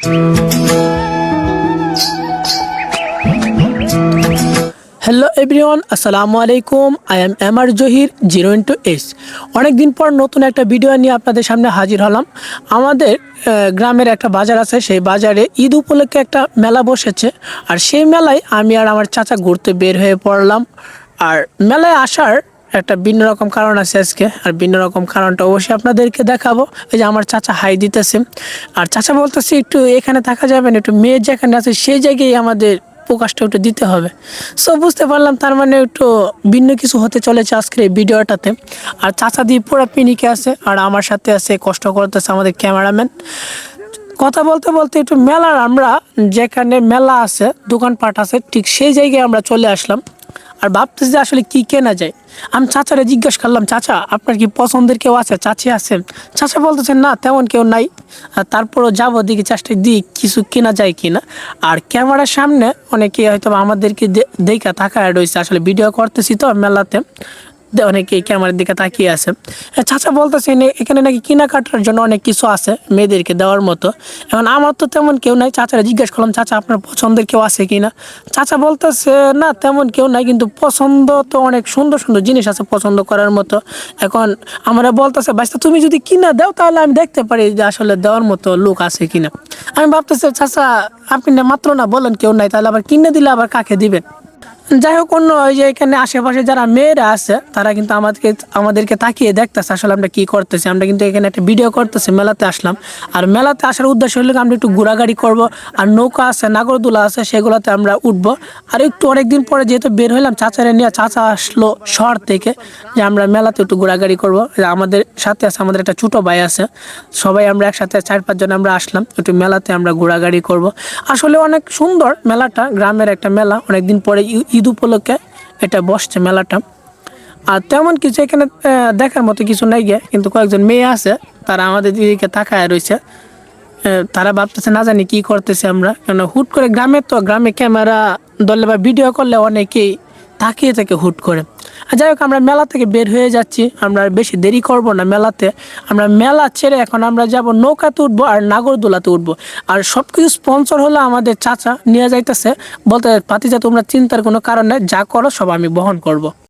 Hello everyone আসসালামু আলাইকুম I am M R Zahir zero into S অনেকদিন পর নতুন একটা ভিডিও নিয়ে আপনাদের সামনে হাজির হলাম। আমাদের গ্রামের একটা বাজার আছে, সেই বাজারে ঈদ উপলক্ষে একটা মেলা বসেছে। আর সেই মেলায় আমি আর আমার চাচা ঘুরতে বের হয়ে পড়লাম। আর মেলায় আসার একটা ভিন্ন রকম কারণ আছে আজকে, আর ভিন্ন রকম কারণটা অবশ্যই আপনাদেরকে দেখাবো। এই যে আমার চাচা হাই দিতেছে। আর চাচা বলতেছে, একটু এখানে থাকা যাবে না, একটু মেয়ে যেখানে আছে সেই জায়গায় আমাদের প্রকাশটা একটু দিতে হবে। সো বুঝতে পারলাম, তার মানে একটু ভিন্ন কিছু হতে চলেছে আজকের এই ভিডিওটাতে। আর চাচা দিয়ে পুরো পিনিকে আছে, আর আমার সাথে আছে, কষ্ট করতেছে আমাদের ক্যামেরাম্যান। কথা বলতে বলতে একটু মেলার আমরা, যেখানে মেলা আছে, দোকানপাট আছে, ঠিক সেই জায়গায় আমরা চলে আসলাম। আর ভাবতেছি যে আসলে কি কেনা যায়। আমি চাচারে জিজ্ঞেস করলাম, চাচা, আপনার কি পছন্দের কেউ আছে? চাচি আছে চাচা বলতেছেন না, তেমন কেউ নাই। তারপরও যাব দিকে চেষ্টা দিই কিছু কেনা যায় কি না আর ক্যামেরার সামনে অনেকে হয়তো আমাদেরকে দেখা থাকা রয়েছে। আসলে ভিডিও করতেছি তো মেলাতে। অনেকে ক্যামেরার দিকে তাকিয়ে আছে। চাচা বলতেছে নে- এখানে নাকি কেনাকাটার জন্য অনেক কিছু আছে মেয়েদেরকে দেওয়ার মতো। এখন আমার তো তেমন কেউ নাই। চাচারা জিজ্ঞেস করলাম, চাচা, আপনার পছন্দের কেউ আছে কিনা? চাচা বলতেছে, না, তেমন কেউ নাই, কিন্তু পছন্দ তো অনেক সুন্দর সুন্দর জিনিস আছে পছন্দ করার মতো। এখন আমরা বলতেছে বাচ্চা তুমি যদি কিনা দাও, তাহলে আমি দেখতে পারি যে আসলে দেওয়ার মতো লোক আছে কিনা। আমি ভাবতেছি, চাচা, আপনি না, মাত্র না বলেন কেউ নাই, তাহলে আবার কিনে দিলে আবার কাকে দিবেন? যাই হোক অন্য ওই যে এখানে আশেপাশে যারা মেয়েরা আছে, তারা কিন্তু আমাদেরকে আমাদেরকে তাকিয়ে দেখতেছে আসলে আমরা কি করতেছি। আমরা কিন্তু এখানে একটা ভিডিও করতেছি, মেলাতে আসলাম। আর মেলাতে আসার উদ্দেশ্য হলো আমরা একটু ঘোরাঘুরি করব। আর নৌকা আছে, নাগরদোলা আছে, সেগুলোতে আমরা উঠব। আর একটু অনেকদিন পরে যেহেতু বের হইলাম, চাচারে নিয়ে চাচা আসলো শহর থেকে যে আমরা মেলাতে একটু ঘোরাঘুরি করব। আমাদের সাথে আছে, আমাদের একটা ছোটো ভাই আছে। সবাই আমরা একসাথে চার পাঁচজন আমরা আসলাম, একটু মেলাতে আমরা ঘোরাঘুরি করব। আসলে অনেক সুন্দর মেলাটা, গ্রামের একটা মেলা। অনেকদিন পরে ঈদ উপলক্ষে এটা বসছে মেলাটা। আর তেমন কিছু এখানে দেখার মতো কিছু নাই গিয়ে কিন্তু কয়েকজন মেয়ে আছে, তারা আমাদের দিকে তাকায় রয়েছে। তারা ভাবতেছে না জানি কি করতেছে আমরা কেন হুট করে গ্রামে তো গ্রামে ক্যামেরা, দলে বা ভিডিও করলে অনেকেই তাকিয়ে থাকে হুট করে। যাই হোক, আমরা মেলা থেকে বের হয়ে যাচ্ছি। আমরা বেশি দেরি করব না মেলাতে। আমরা মেলা ছেড়ে এখন আমরা যাব নৌকাতে উঠবো আর নাগরদোলাতে উঠবো। আর সব কিছু স্পন্সর হলো আমাদের চাচা, নিয়ে যাইতেছে। বলতে পাতিজা তোমরা চিন্তার কোনো কারণ নেই, যা করো সব আমি বহন করব।